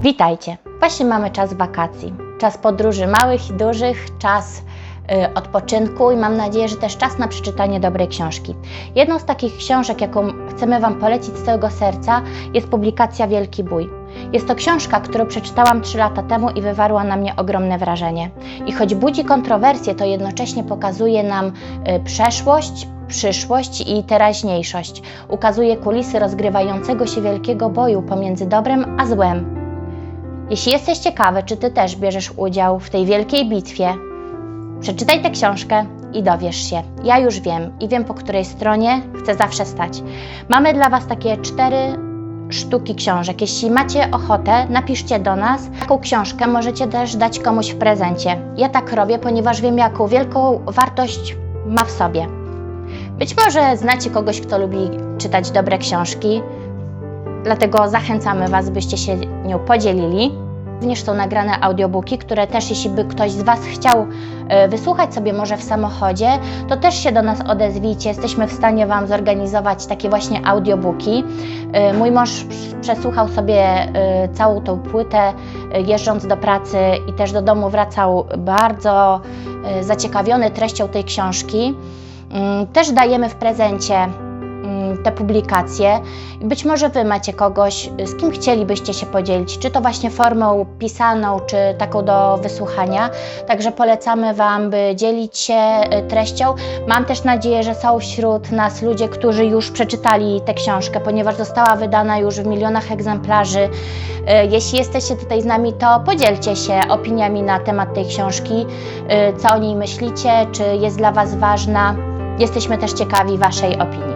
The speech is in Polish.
Witajcie. Właśnie mamy czas wakacji. Czas podróży małych i dużych, czas y, odpoczynku i mam nadzieję, że też czas na przeczytanie dobrej książki. Jedną z takich książek, jaką chcemy Wam polecić z całego serca, jest publikacja Wielki Bój. Jest to książka, którą przeczytałam 3 lata temu i wywarła na mnie ogromne wrażenie. I choć budzi kontrowersje, to jednocześnie pokazuje nam y, przeszłość, przyszłość i teraźniejszość. Ukazuje kulisy rozgrywającego się wielkiego boju pomiędzy dobrem a złem. Jeśli jesteś ciekawy, czy Ty też bierzesz udział w tej wielkiej bitwie, przeczytaj tę książkę i dowiesz się. Ja już wiem i wiem, po której stronie chcę zawsze stać. Mamy dla Was takie cztery sztuki książek. Jeśli macie ochotę, napiszcie do nas. Taką książkę możecie też dać komuś w prezencie. Ja tak robię, ponieważ wiem, jaką wielką wartość ma w sobie. Być może znacie kogoś, kto lubi czytać dobre książki, dlatego zachęcamy Was, byście się nią podzielili. Również są nagrane audiobooki, które też, jeśli by ktoś z Was chciał e, wysłuchać sobie może w samochodzie, to też się do nas odezwijcie. Jesteśmy w stanie Wam zorganizować takie właśnie audiobooki. E, Mój mąż przesłuchał sobie e, całą tą płytę, jeżdżąc do pracy i też do domu wracał bardzo zaciekawiony treścią tej książki. Mm, Też dajemy w prezencie te publikacje. Być może Wy macie kogoś, z kim chcielibyście się podzielić, czy to właśnie formą pisaną, czy taką do wysłuchania. Także polecamy Wam, by dzielić się y, treścią. Mam też nadzieję, że są wśród nas ludzie, którzy już przeczytali tę książkę, ponieważ została wydana już w milionach egzemplarzy. Y, Jeśli jesteście tutaj z nami, to podzielcie się opiniami na temat tej książki, y, co o niej myślicie, czy jest dla Was ważna. Jesteśmy też ciekawi Waszej opinii.